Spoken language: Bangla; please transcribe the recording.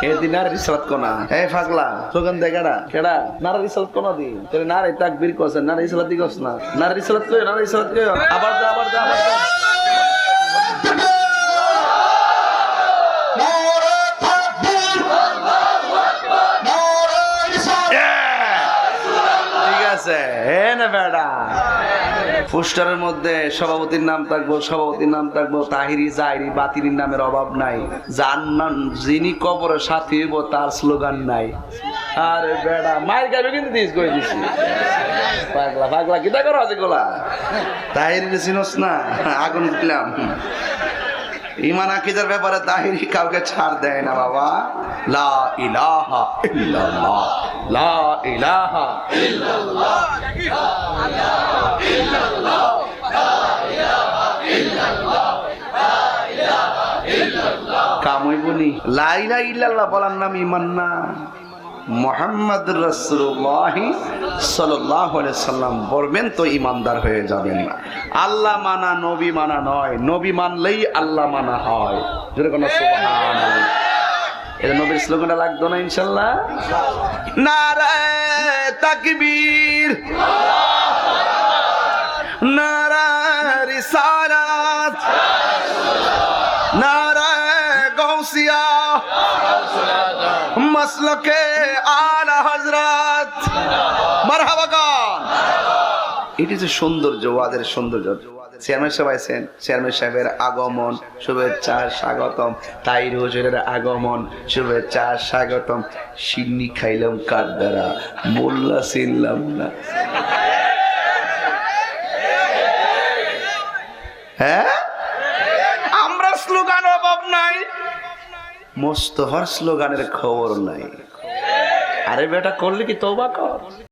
দি নারে রিসালাত কোনা এই ফাগলা সোগান দে কেডা? কেডা? নারে রিসালাত কোনা দি। তোরে নারে তাকবীর কসে নারে রিসালাত না নারে রিসালাত কই নারে রিসালাত কই আবার দে আবার দে আবার দে। ঠিক আছে। হে না বেড়া। পোস্টারের মধ্যে সভাপতির নাম থাকব, সভাপতির নাম থাকব, তাহিরি, জাহিরি বাতিরির নামের অভাব নাই। যার নাম যিনি কবরের সাথী হইব, তার স্লোগান নাই। আরে বেড়া, মায়ের গাবে কিন্তু দিস, কই দিছি পাগলা পাগলা কিটা করো আছে গোলা? তাহিরি চিনস না, আগুন দিলাম। ইমান আকিদার ব্যাপারে তাহিরি কাউকে ছাড় দেয় না, বাবা। লা ইলাহা ইল্লাল্লাহ। লা ইলাহা নাম সাল্লাম বলবেন তো ইমানদার হয়ে যাবেন আল্লাহ মানা, নবী মানা নয়। নবী মানলেই আল্লাহ মানা হয়। নবীর স্লোগানটা লাগতো না ইনশাল্লাহ নারায় তাকবীর। নারায় গৌসিয়া। মসলকে আলা হজরত মারহাবা গান। এটি যে সৌন্দর্য, ওয়াদের সৌন্দর্য। চেয়ারম্যান সাহেব আছেন, চেয়ারম্যান সাহেবের আগমন, শুভেচ্ছা, স্বাগতম। তাইর হুজুরের আগমন, শুভেচ্ছা, স্বাগতম। সিন্নি খাইলাম কার দ্বারা? মোল্লা চিনলাম না। হ্যাঁ? স্লোগান অভাব নাই। মোস্তফার স্লোগানের খবর নাই। আরে বেটা করলে কি তোবা কর?